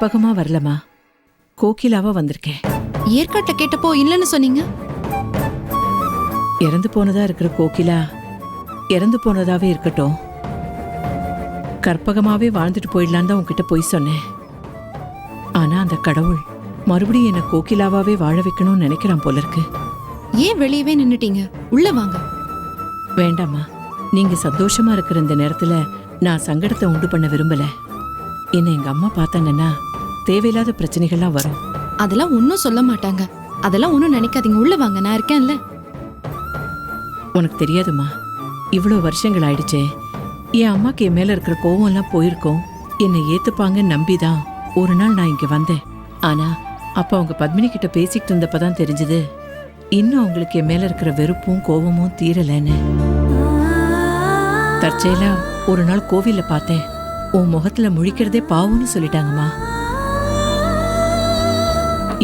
கற்பகமா வரலமா கோகிலாவா வந்திருக்கேன். ஏற்காட்டை கேட்டப்போ இல்லைன்னு சொன்னீங்க? இறந்து போனதா இருக்கிற கோகிலா இறந்து போனதாவே இருக்கட்டும். கற்பகமாவே வாழ்ந்துட்டு போயிடலாம் தான் உன்கிட்ட போய் சொன்னேன். ஆனா அந்த கடவுள் மறுபடியும் என்ன கோகிலாவாவே வாழ வைக்கணும்னு நினைக்கிறான் போல இருக்கு. ஏன் வெளியவே நின்னுட்டீங்க? உள்ள வாங்க. வேண்டாம்மா. நீங்க சந்தோஷமா இருக்கிற இந்த நேரத்துல நான் சங்கடத்தை உண்டு பண்ண விரும்பல. என்ன எங்க அம்மா பார்த்தாங்கன்னா தேவையில்லாத பிரச்சனைகள்லாம் வரும். அதெல்லாம் ஒன்றும் சொல்ல மாட்டாங்க. அதெல்லாம் ஒன்றும் நினைக்காதீங்க. உள்ள வாங்க நான் இருக்கேன்ல. உனக்கு தெரியாதுமா? இவ்வளோ வருஷங்கள் ஆயிடுச்சே. என் அம்மாக்கு என் மேல இருக்கிற கோவம் எல்லாம் போயிருக்கோம். என்னை ஏத்துப்பாங்கன்னு நம்பிதான் ஒரு நாள் நான் இங்க வந்தேன். ஆனா அப்ப அவங்க பத்மினி கிட்ட பேசிக்கிட்டு இருந்தப்பதான் தெரிஞ்சது. இன்னும் அவங்களுக்கு என் மேல இருக்கிற வெறுப்பும் கோவமும் தீரலன்னு. தற்செயலா ஒரு நாள் கோவில்ல பார்த்தேன். உன் முகத்துல முழிக்கிறதே பாவம்னு சொல்லிட்டாங்கம்மா.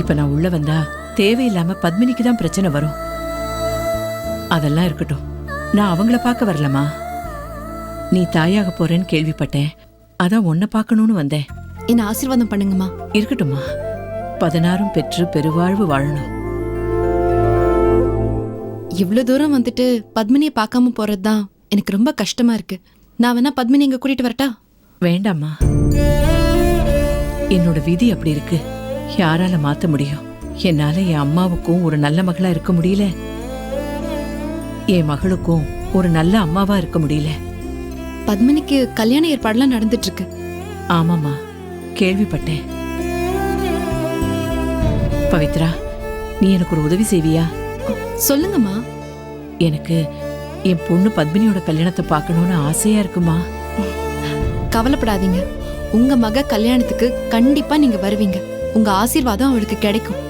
இப்ப நான் உள்ள வந்தா தேவையில்லாம பத்மினிக்கு தான் பிரச்சனை வரும். அதெல்லாம் இருக்கட்டும். நான் அவங்கள பார்க்க வரலமா நீ தாயாக போறேன்னு கேள்விப்பட்டேன். அதான் உன்னை பார்க்கணும்னு வந்தேன். என்ன ஆசீர்வாதம் பண்ணுங்கம்மா. இருக்கட்டும்மா. பதினாறும் பெற்று பெருவாழ்வு வாழணும். இவ்ளோ தூரம் வந்துட்டு பத்மினியை பார்க்காம போறதுதான் எனக்கு ரொம்ப கஷ்டமா இருக்கு. நான் வேணா பத்மினி இங்க கூட்டிட்டு வரட்டா? வேண்டாம்மா. என்னோட விதி அப்படி இருக்கு. யாரால மாத்த முடியும்? என்னால என் அம்மாவுக்கும் ஒரு நல்ல மகளா இருக்க முடியல. என் மகளுக்கும் ஒரு நல்ல அம்மாவா இருக்க முடியல. பத்மினிக்கு கல்யாண ஏற்பாடுலாம் நடந்துட்டு இருக்கு ஆமாம்மா. கேள்விப்பட்டேன். பவித்ரா நீ எனக்கு ஒரு உதவி செய்வியா? சொல்லுங்கம்மா. எனக்கு என் பொண்ணு பத்மினியோட கல்யாணத்தை பார்க்கணும்னு ஆசையா இருக்குமா? கவலைப்படாதீங்க. உங்க மக கல்யாணத்துக்கு கண்டிப்பா நீங்க வருவீங்க. உங்க ஆசீர்வாதம் அவளுக்கு கிடைக்கும்.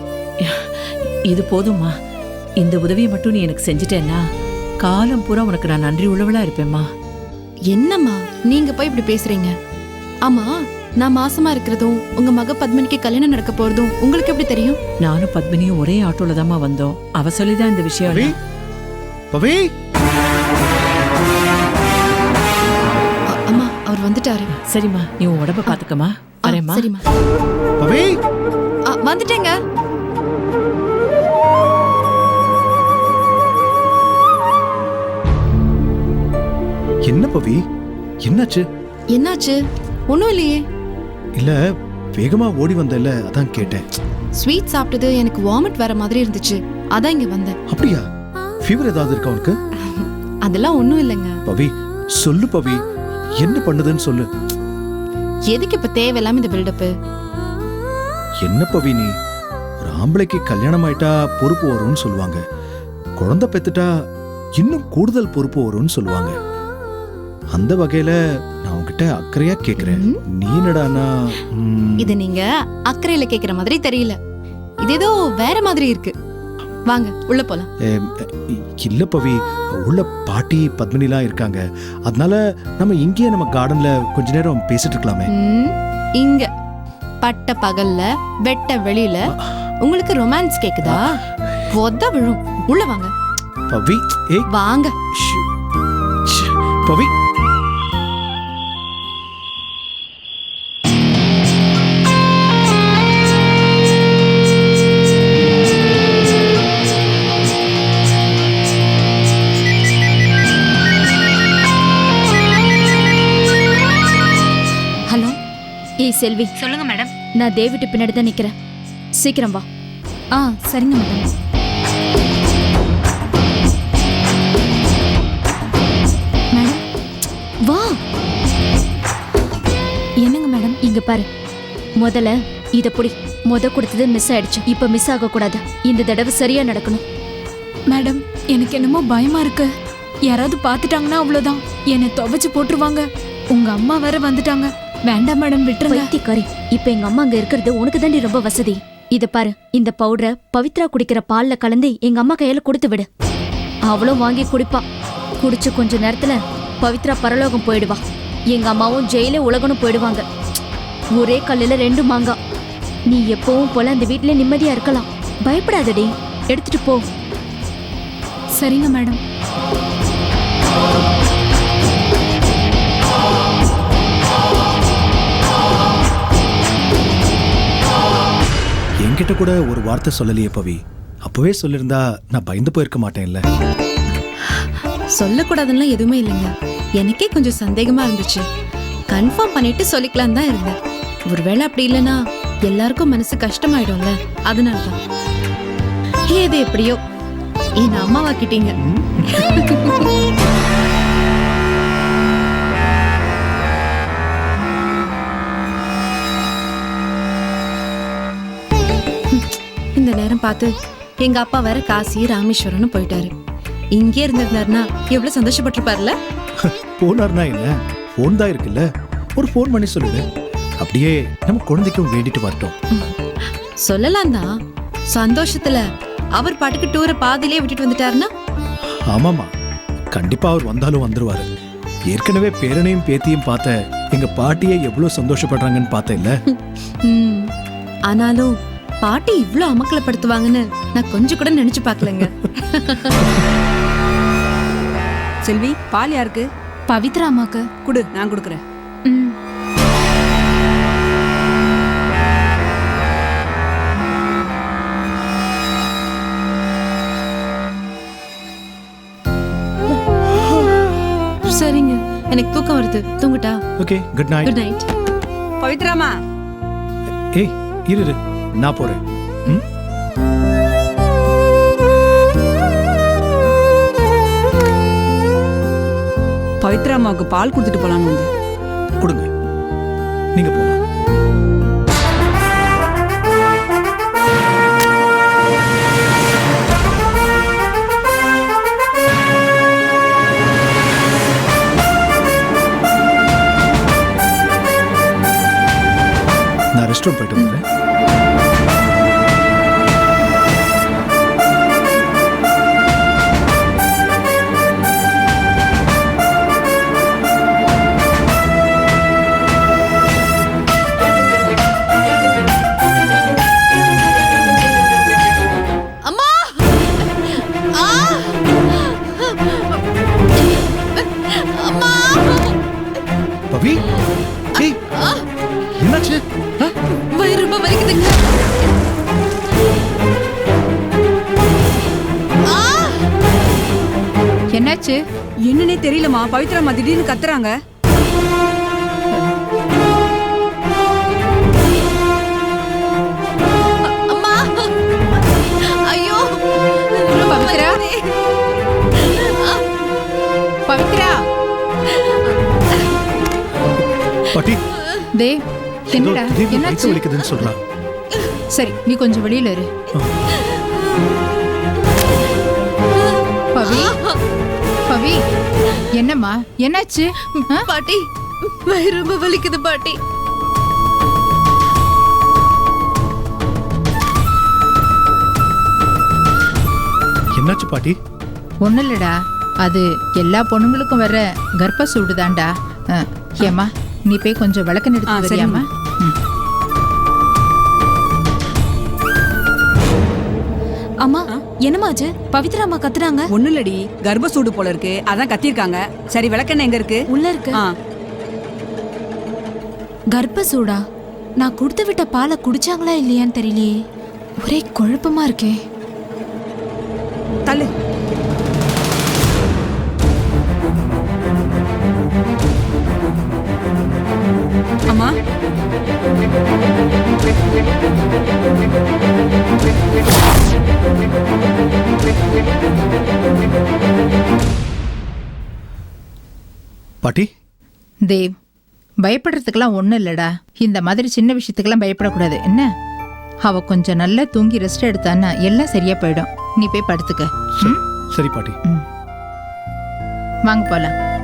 இது போதும்மா. இந்த உதவியை மட்டும் நீ எனக்கு செஞ்சுட்டேன்னா காலம் பூரா உனக்கு நான் நன்றி உள்ளவளா இருப்பேம்மா. என்னம்மா நீங்க போய் இப்படி பேசுறீங்க? ஆமா நான் மாசமா இருக்கிறதும் உங்க மக பத்மினிக்கு கல்யாணம் நடக்க போறதும் உங்களுக்கு எப்படி தெரியும்? நானும் பத்மினியும் ஒரே ஆட்டோல தாம்மா வந்தோம். அவ சொல்லிதான் இந்த விஷயம் பவி? அம்மா அவர் வந்துட்டாரு. சரிம்மா நீ உன் உடம்ப பாத்துக்கமா வரேம்மா. சரிம்மா. பவி. ஆ, வந்துட்டேங்க. என்ன பவி? என்னாச்சு? என்னாச்சு? ஒண்ணும் இல்லையே. இல்ல வேகமா ஓடி வந்தல அதான் கேட்டேன். ஸ்வீட் சாப்பிட்டது எனக்கு வாமிட் வர மாதிரி இருந்துச்சு. அதான் இங்க வந்தேன். அப்படியா? ஃபீவர் ஏதாவது இருக்கா உனக்கு? அதெல்லாம் ஒண்ணும் இல்லைங்க. பவி சொல்லு பவி. என்ன பண்ணுதுன்னு சொல்லு. எதுக்கு இப்ப தேவையில்லாம இந்த பில்டப்பு என்ன பவி நீ ஒரு ஆம்பளைக்கு கல்யாணம் ஆயிட்டா பொறுப்பு வரும்னு சொல்லுவாங்க. குழந்தை பெத்துட்டா இன்னும் கூடுதல் பொறுப்பு வரும்னு சொல்லுவாங்க. அந்த வகையில நான் உன்கிட்ட அக்கறையா கேக்குறேன். நீ என்னடானா இது நீங்க அக்கறையில கேக்குற மாதிரி தெரியல. இது ஏதோ வேற மாதிரி இருக்கு. வாங்க உள்ள போலாம். இல்ல பவி உள்ள பாட்டி பத்மினிலாம் இருக்காங்க. அதனால நம்ம இங்கேயே நம்ம கார்டன்ல கொஞ்ச நேரம் பேசிட்டு இருக்கலாமே. இங்க. பட்ட பகல்ல வெட்ட வெளியில. உங்களுக்கு ரொமான்ஸ் கேக்குதா? ஒத்த விழும். உள்ள வாங்க. பவி ஏய். வாங்க. பவி. செல்வி. சொல்லுங்க மேடம். நான் தேவிட்டு பின்னாடி தான் நிக்கிறேன். சீக்கிரம் வா. ஆ சரிங்க மேடம். மேடம் வா. என்னங்க மேடம்? இங்க பாரு. முதல்ல இத புடி. முத கொடுத்தது மிஸ் ஆயிடுச்சு. இப்ப மிஸ் ஆக கூடாது இந்த தடவை சரியா நடக்கணும். மேடம் எனக்கு என்னமோ பயமா இருக்கு. யாராவது பார்த்துட்டாங்கன்னா அவ்வளோதான் என்னை துவைச்சு போட்டுருவாங்க. உங்க அம்மா வேற வந்துட்டாங்க. வேண்டாம் மேடம் விட்டுருங்க. பைத்தியக்காரி இப்ப எங்க அம்மா அங்க இருக்கிறது உனக்கு தாண்டி ரொம்ப வசதி. இத பாரு இந்த பவுடரை பவித்ரா குடிக்கிற பால்ல கலந்து எங்க அம்மா கையில கொடுத்து விடு. அவளும் வாங்கி குடிப்பா. குடிச்சு கொஞ்ச நேரத்துல பவித்ரா பரலோகம் போயிடுவா. எங்க அம்மாவும் ஜெயில உலகனும் போயிடுவாங்க. ஒரே கல்லுல ரெண்டு மாங்கா. நீ எப்பவும் போல அந்த வீட்ல நிம்மதியா இருக்கலாம். பயப்படாதடி. எடுத்துட்டு போ. சரிங்க மேடம். என்கிட்ட கூட ஒரு வார்த்தை சொல்லலையே பவி. அப்பவே சொல்லியிருந்தா நான் பயந்து போயிருக்க மாட்டேன்ல. சொல்லக்கூடாதுன்னா எதுவுமே இல்லைங்க. எனக்கே கொஞ்சம் சந்தேகமா இருந்துச்சு. கன்ஃபார்ம் பண்ணிட்டு சொல்லிக்கலாம் தான் இருந்தேன். ஒருவேளை அப்படி இல்லைன்னா எல்லாருக்கும் மனசு கஷ்டமாயிடும்ல. அதனால தான் ஏது எப்படியோ? என் அம்மாவாக்கிட்டீங்க இந்த நேரம் பார்த்து எங்க அப்பா வேற காசி ராமேஸ்வரம்னு போயிட்டாரு. இங்கே இருந்திருந்தாருன்னா எவ்வளவு சந்தோஷப்பட்டிருப்பார்ல? போனார்னா என்ன? ஃபோன் தான் இருக்குல்ல? ஒரு ஃபோன் பண்ணி சொல்லிடு அப்படியே நம்ம குழந்தைக்கும் வேண்டிட்டு வரட்டும். சொல்லலாம் தான். சந்தோஷத்துல அவர் பாட்டுக்கு டூரை பாதியிலே விட்டுட்டு வந்துட்டாருன்னா? ஆமாமா. கண்டிப்பா அவர் வந்தாலும் வந்துருவாரு. ஏற்கனவே பேரனையும் பேத்தியும் பார்த்த எங்க பாட்டியே எவ்வளவு சந்தோஷப்படுறாங்கன்னு பார்த்தேன் இல்ல ம், ஆனாலும் பாட்டி இவ்ளோ அமக்கலப்படுத்துவாங்கன்னு நான் கொஞ்சம் கூட நினைச்சு பார்க்கலங்க. செல்வி பால் யாருக்கு? பவித்ரா அம்மாக்கு. குடு நான் கொடுக்குறேன். ம். சரிங்க. எனக்கு தூக்கம் வருது. தூங்குட்டா? Okay good night good night பவித்ராமா ஏய் இரு இரு, நான் போறேன். ம்? பவித்ராமாவுக்கு பால் கொடுத்துட்டு போலான்னு வந்து கொடுங்க. நீங்க போலாம் நான் ரெஸ்ட் ரூம் போயிட்டு வந்துடுறேன் பவித்ராமா திடீர்னு கத்துறாங்க. அம்மா ஐயோ. பவித்ரா? பவித்ரா. பாட்டி. தேவ் என்னடா? என்னாச்சு? வலிக்குதுன்னு சொல்றான் சரி நீ கொஞ்சம் வெளியில இரு. பவி என்னம்மா என்னாச்சு? பாட்டி வயிறு ரொம்ப வலிக்குது பாட்டி என்னாச்சு பாட்டி ஒன்றும் இல்லடா அது எல்லா பொண்ணுங்களுக்கும் வர கர்ப்ப சூடுதான்டா ஏம்மா நீ போய் கொஞ்சம் விளக்கு ஆ, நிறுத்தி சரிம்மா. வரியாம்மா ம். அம்மா என்னமாச்சு பவித்ரா அம்மா கத்துறாங்க? ஒண்ணும் இல்லடி. கர்ப்ப சூடு போல இருக்கு. அதான் கத்திருக்காங்க சரி விளக்கெண்ணெய் எங்க இருக்கு? உள்ள இருக்கு. ஆ. கர்ப்ப சூடா நான் கொடுத்து விட்ட பாலை குடிச்சாங்களா இல்லையான்னு தெரியலையே. ஒரே குழப்பமா இருக்கே. தள்ளு. அம்மா? பாட்டி? தேவ் பயப்படுறதுக்கெல்லாம் ஒன்றும் இல்லடா. இந்த மாதிரி சின்ன விஷயத்துக்கெல்லாம் பயப்படக்கூடாது. என்ன? அவ கொஞ்சம் நல்லா தூங்கி ரெஸ்ட் எடுத்தான்னா எல்லாம் சரியா போயிடும். நீ போய் படுத்துக்க? சரி பாட்டி. வாங்க போலாம்.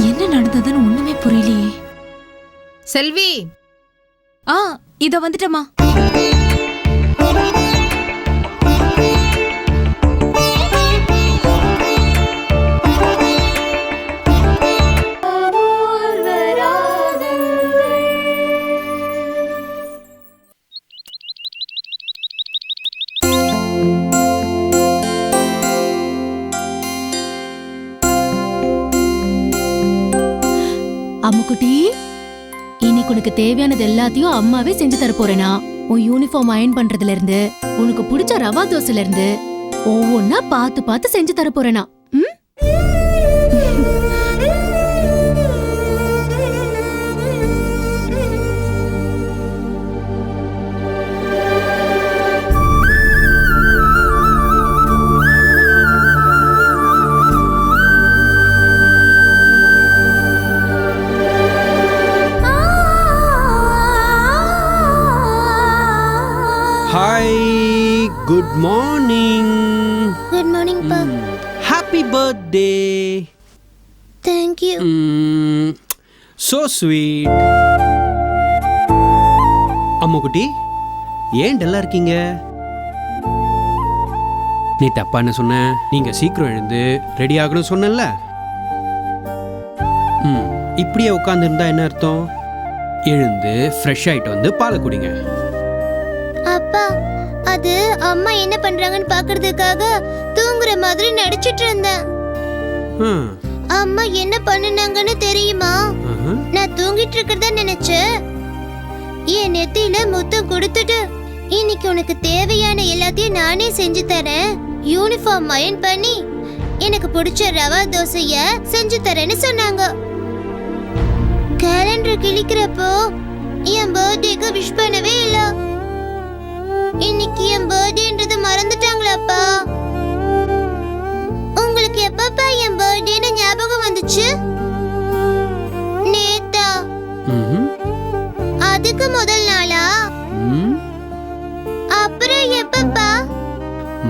என்ன நடந்ததுன்னு ஒண்ணுமே புரியலையே. செல்வி! ஆ இத வந்துட்டமா உனக்கு தேவையானது எல்லாத்தையும் அம்மாவே செஞ்சு தர போறேனா? உன் யூனிஃபார்ம் அயன் பண்றதுல இருந்து உனக்கு பிடிச்ச ரவா தோசைல இருந்து ஒவ்வொன்னா பார்த்து பார்த்து செஞ்சு தர போறேனா? Happy birthday thank you so sweet அம்முக்குட்டி ஏன் டல்லா இருக்கீங்க? நீ தப்பா என்ன சொன்ன நீங்க சீக்கிரம் எழுந்து ரெடி ஆகணும் சொன்னல ம் இப்படியே உட்காந்துருந்தா என்ன அர்த்தம்? எழுந்து ஃப்ரெஷ் ஆயிட்டு வந்து பாலை குடிங்க. அப்பா அது அம்மா என்ன பண்றாங்கன்னு பாக்குறதுக்காக தூங்குற மாதிரி நடிச்சிட்டு இருந்தேன். அம்மா என்ன பண்ணுனாங்கன்னு தெரியுமா. நான் தூங்கிட்டு இருக்கிறதா நினைச்சேன் என் நெத்தியில முத்தம் கொடுத்துட்டு இன்னைக்கு உனக்கு தேவையான எல்லாத்தையும் நானே செஞ்சு தரேன். யூனிஃபார்ம் அயன் பண்ணி எனக்கு பிடிச்ச ரவா தோசைய செஞ்சு தரேன்னு சொன்னாங்க. கேலண்டர் கிழிக்கிறப்போ என் பர்த்டேக்கு விஷ் பண்ணவே இல்ல. இன்னைக்கு என் பர்த்டேன்றது மறந்துட்டாங்களாப்பா உங்களுக்கு எப்பப்பா என் பர்த்டேன்னு ஞாபகம் வந்துச்சு? நேத்தா. அதுக்கு முதல் நாளா? அப்புறம் எப்பப்பா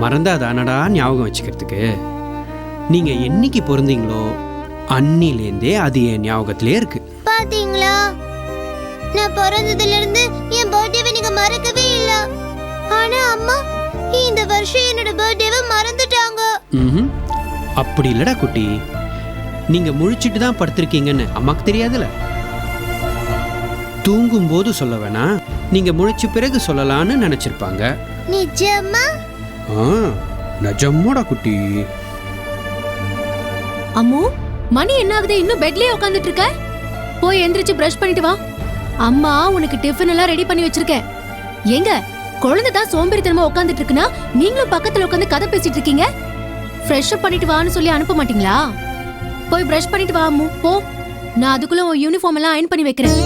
மறந்தாதானடா ஞாபகம் வச்சுக்கிறதுக்கு. நீங்க என்னைக்கு பிறந்தீங்களோ அன்னிலேருந்தே அது என் ஞாபகத்திலே இருக்கு. பாத்தீங்களா? நான் பிறந்ததுல இருந்து என் பர்த்டேவை நீங்க மறக்கவே இல்ல. ஆனா அம்மா இந்த வருஷம் என்னோட பர்த்டேவை மறந்துட்டாங்க. அப்படி இல்லடா குட்டி. நீங்க முழிச்சிட்டு தான் படுத்திருக்கீங்கன்னு அம்மாக்கு தெரியாதுல? தூங்கும் போது சொல்ல வேணாம் நீங்க முழிச்ச பிறகு சொல்லலாம்னு நினைச்சிருப்பாங்க. நிஜமா? ஆ நிஜமாடா குட்டி. அம்மு மணி என்ன ஆகுது இன்னும் பெட்லயே உட்காந்துட்டு இருக்க போய் எந்திரிச்சு பிரஷ் பண்ணிட்டு வா. அம்மா உனக்கு டிஃபன் எல்லாம் ரெடி பண்ணி வச்சிருக்கேன் எங்க குழந்தை தான் சோம்பேறித்தனமா உட்காந்துட்டு இருக்குன்னா நீங்களும் பக்கத்துல உட்காந்து கதை பேசிட்டு இருக்கீங்க ஃப்ரெஷ் அப் பண்ணிட்டு வான்னு சொல்லி அனுப்ப மாட்டீங்களா? போய் பிரஷ் பண்ணிட்டு வா அம்மு போ. நான் அதுக்குள்ள உன் யூனிஃபார்ம் எல்லாம் அயன் பண்ணி வைக்கிறேன்.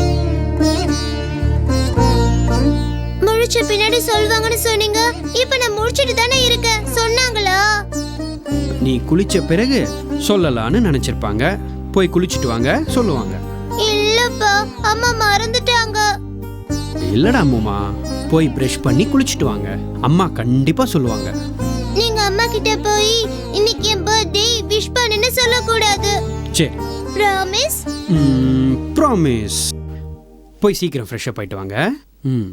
முழிச்ச பின்னாடி சொல்வாங்கன்னு சொன்னீங்க. இப்ப நான் முழிச்சிட்டு தானே இருக்கேன். சொன்னாங்களா? நீ குளிச்ச பிறகு சொல்லலாம்னு நினைச்சிருப்பாங்க. போய் குளிச்சுட்டு வாங்க சொல்லுவாங்க. இல்லப்பா அம்மா மறந்துட்டாங்க. இல்லடா அம்முமா போய் ப்ரஷ் பண்ணி குளிச்சுட்டு வாங்க. அம்மா கண்டிப்பா சொல்லுவாங்க. அம்மா கிட்ட போய் இன்னைக்கு என் பர்த்டே விஷ் பண்ணுன்னு சொல்லக்கூடாது. சரி ப்ராமிஸ் ப்ராமிஸ் போய் சீக்கிரம் ஃப்ரெஷ் அப் ஆயிட்டு வாங்க. ம்.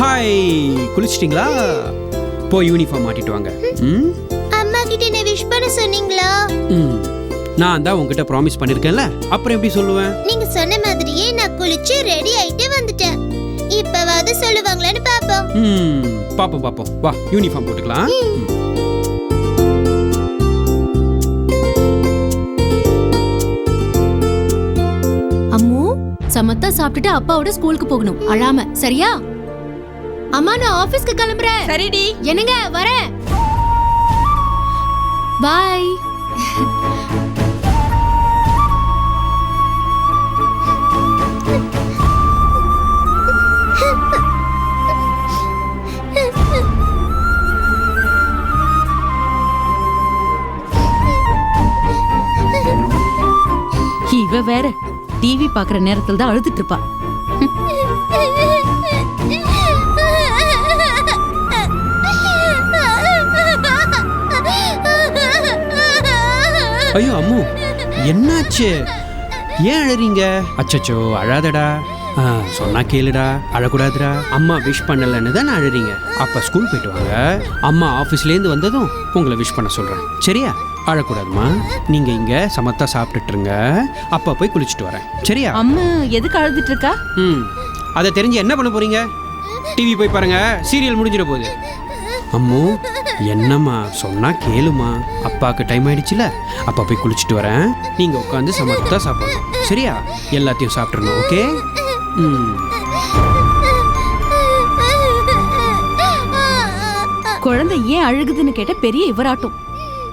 ஹாய் குளிச்சிட்டிங்களா? போய் யூனிஃபார்ம் மாட்டிட்டு வாங்க. ம்? அம்மா கிட்ட என்ன விஷ் பண்ண சொன்னீங்களா? ம். நான் தான் உங்ககிட்ட ப்ராமிஸ் பண்ணியிருக்கேன்ல அப்புறம் எப்படி சொல்லுவேன்? நீங்க சொன்ன மாதிரியே நான் குளிச்சு ரெடி ஆயிட்டு வந்துட்டேன். இப்பவாவது சொல்லுவாங்களான்னு பாப்போம். ம். பாப்போம் பாப்போம். வா யூனிஃபார்ம் போட்டுக்கலாம். அம்மு சமத்தா சாப்பிட்டுட்டு அப்பாவோட ஸ்கூலுக்கு போகணும். அழாம. சரியா? அம்மா நான் ஆபீஸ்க்கு கிளம்புறேன். சரிடி. என்னங்க வரேன். பாய் இவ வேற டிவி பாக்குற நேரத்துல தான் அழுதுட்டு இருப்பா. ஐயோ அம்மு என்னாச்சு? ஏன் அழறீங்க? அச்சச்சோ அழாதடா. ஆ, சொன்னா கேளுடா அழக்கூடாதுடா. அம்மா விஷ் பண்ணலன்னு தான் அழறீங்க? அப்ப ஸ்கூல் போயிட்டு வாங்க. அம்மா ஆஃபீஸ்லேருந்து வந்ததும் உங்களை விஷ் பண்ண சொல்றேன். சரியா? அழக்கூடாதுமா. நீங்க இங்க சமத்தா சாப்பிட்டுட்டு இருங்க அப்பா போய் குளிச்சுட்டு வரேன். சரியா? அம்மா எதுக்கு அழுதுட்டு இருக்கா ம். அதை தெரிஞ்சு என்ன பண்ண போறீங்க? டிவி போய் பாருங்க. சீரியல் முடிஞ்சிட போகுது. அம்மோ என்னம்மா சொன்னா கேளுமா. அப்பாவுக்கு டைம் ஆயிடுச்சுல. அப்பா போய் குளிச்சுட்டு வரேன். நீங்க உட்காந்து சமத்தா சாப்பிடணும் சரியா? எல்லாத்தையும் சாப்பிட்றணும் ஓகே? ம். குழந்தை ஏன் அழுகுதுன்னு கேட்ட பெரிய இவராட்டும்.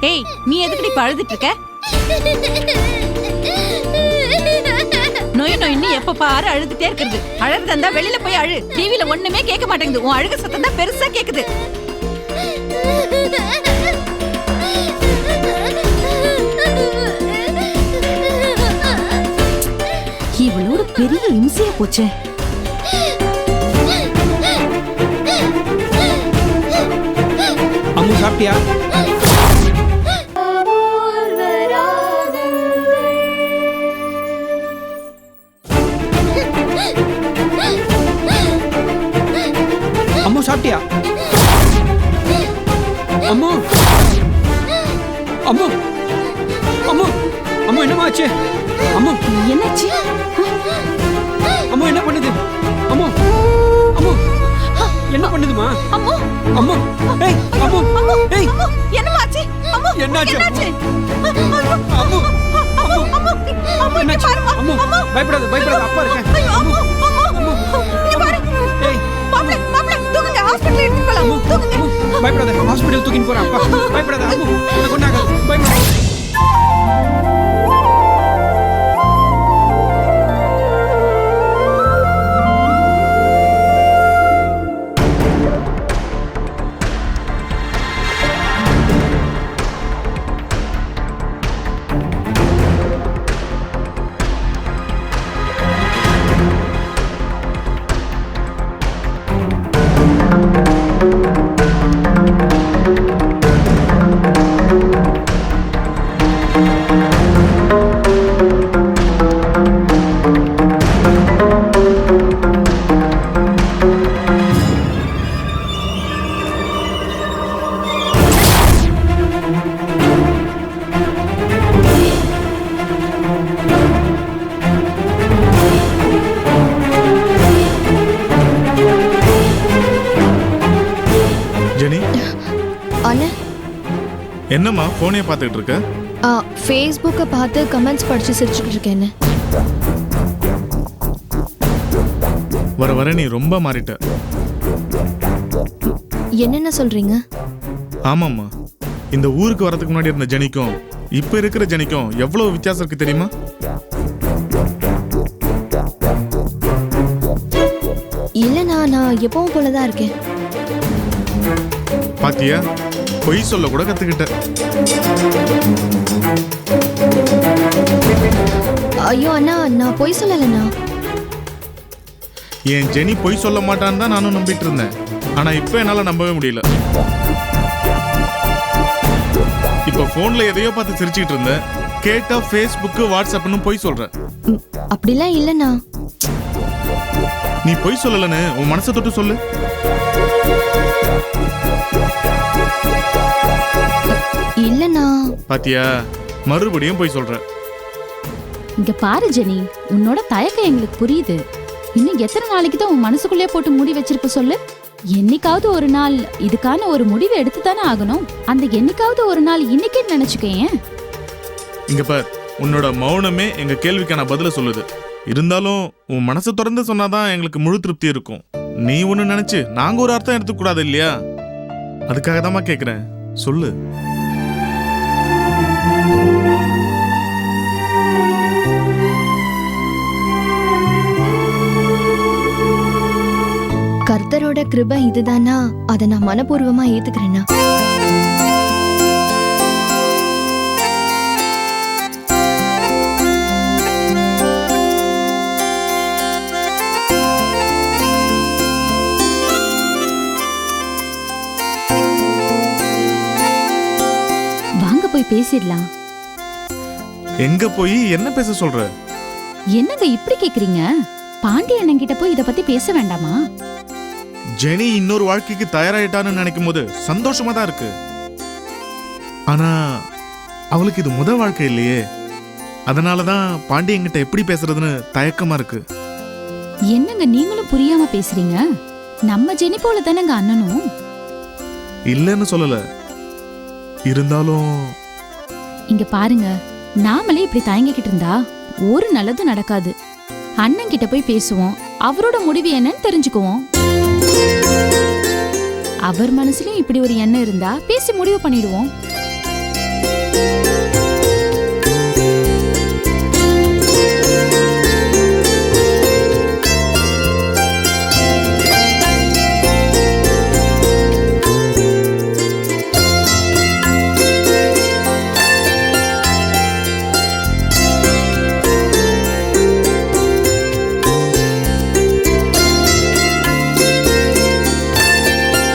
ஏய் நீ எதுக்கு இப்ப அழுதுட்டு இருக்க? நோய் நோயின்னு எப்ப பாரு அழுதுட்டே இருக்கிறது அழகு இருந்தா வெளியில போய் அழு. டிவில ஒண்ணுமே கேட்க மாட்டேங்குது. உன் அழுக சத்தம் தான் பெருசா கேக்குது. பெரிய இம்சையா போச்சே. அம்மு சாப்பிட்டியா? அம்மு சாப்பிட்டியா? அம்மு! அம்மு! அம்மு! அம்மு என்னம்மா ஆச்சு? அம்மு! என்னாச்சு? பண்ணுதுமா? அம்மோ. அம்மா. ஏய் அம்மா. ஏய். அம்மோ என்னமாச்சு? அம்மோ என்னாச்சு? என்னாச்சு? அம்மு. அம்மோ அம்மோ. அம்மோ என்னாச்சு. அம்மா அம்மோ. பயப்படாத பயப்படாத. அப்பா இருக்கேன் ஐயோ அம்மோ அம்மோ. இங்க பாரு. ஏய். மாப்ள மாப்ள தூக்குங்க ஹாஸ்பிடல் எடுத்து போலாம். அம்மு. தூக்குங்க அம்மு. பயப்படாத. ஹாஸ்பிடல் தூக்கின்னு போறேன் அப்பா. பயப்படாத. அம்மு. ஒண்ணாகாது பயப்படாத. என்னம்மா போனே பார்த்துக்கிட்டு இருக்க? ஃபேஸ்புக்கை பார்த்து கமெண்ட்ஸ் படிச்சு சிரிச்சுக்கிட்டு இருக்கேன் வர வர நீ ரொம்ப மாறிட்ட. என்னென்ன சொல்றீங்க? ஆமாம்மா. இந்த ஊருக்கு வரதுக்கு முன்னாடி இருந்த ஜெனிக்கும் இப்ப இருக்கிற ஜெனிக்கும் எவ்வளவு வித்தியாசம் இருக்கு தெரியுமா? இல்லைண்ணா நான் எப்பவும் போல தான் இருக்கேன். பாத்தியா? பொய் சொல்ல கூட கத்துக்கிட்ட ஐயோ அண்ணா நான் பொய் சொல்லலைண்ணா. என் ஜெனி பொய் சொல்ல மாட்டான்னு தான் நானும் நம்பிட்டு இருந்தேன் ஆனா இப்ப என்னால நம்பவே முடியல. இப்ப போன்ல எதையோ பார்த்து சிரிச்சுக்கிட்டு இருந்தேன். கேட்டா ஃபேஸ்புக் வாட்ஸ்அப்னு பொய் சொல்ற ம், அப்படிலாம் இல்லைண்ணா. நீ பொய் சொல்லலன்னு உன் மனசை தொட்டு சொல்லு. இல்லைண்ணா பாத்தியா மறுபடியும் பொய் சொல்ற. இங்க பாரு ஜெனி. உன்னோட தயக்கம் எங்களுக்கு புரியுது. இன்னும் எத்தனை நாளைக்கு தான் உன் மனசுக்குள்ளே போட்டு மூடி வச்சிருப்ப சொல்லு? என்னைக்காவது ஒரு நாள் இதுக்கான ஒரு முடிவு எடுத்து தானே ஆகணும்? அந்த என்னைக்காவது ஒரு நாள் இன்னைக்கே நினைச்சுக்கேன் இங்க பார் உன்னோட மௌனமே எங்க கேள்விக்கான பதில சொல்லுது. இருந்தாலும் உன் மனசை திறந்து சொன்னாதான் எங்களுக்கு முழு திருப்தி இருக்கும். நீ ஒண்ணு நினைச்சு நாங்க ஒரு அர்த்தம் எடுத்துக்க கூடாது இல்லையா? அதுக்காக தாம்மா கேக்குறேன். சொல்லு. கர்த்தரோட கிருபை இதுதானா? அதை நான் மனப்பூர்வமா ஏத்துக்கிறேன்னா பேசிடலாம். எங்க போய் என்ன பேச சொல்ற? என்னங்க இப்படி கேக்குறீங்க? பாண்டி அண்ணன் கிட்ட போய் இத பத்தி பேச வேண்டாமா? ஜெனி இன்னொரு வாழ்க்கைக்கு தயாராயிட்டான்னு நினைக்கும் போது சந்தோஷமா தான் இருக்கு. ஆனா அவளுக்கு இது முத வாழ்க்கை இல்லையே. அதனாலதான் பாண்டி என்கிட்ட எப்படி பேசுறதுன்னு தயக்கமா இருக்கு. என்னங்க நீங்களும் புரியாம பேசுறீங்க? நம்ம ஜெனி போல தானங்க அண்ணனும்? இல்லைன்னு சொல்லல. இருந்தாலும் இங்க பாருங்க. நாமளே இப்படி தயங்கிக்கிட்டு இருந்தா ஒரு நல்லதும் நடக்காது. அண்ணன் கிட்ட போய் பேசுவோம். அவரோட முடிவு என்னன்னு தெரிஞ்சுக்குவோம். அவர் மனசுலயும் இப்படி ஒரு எண்ணம் இருந்தா பேசி முடிவு பண்ணிடுவோம்.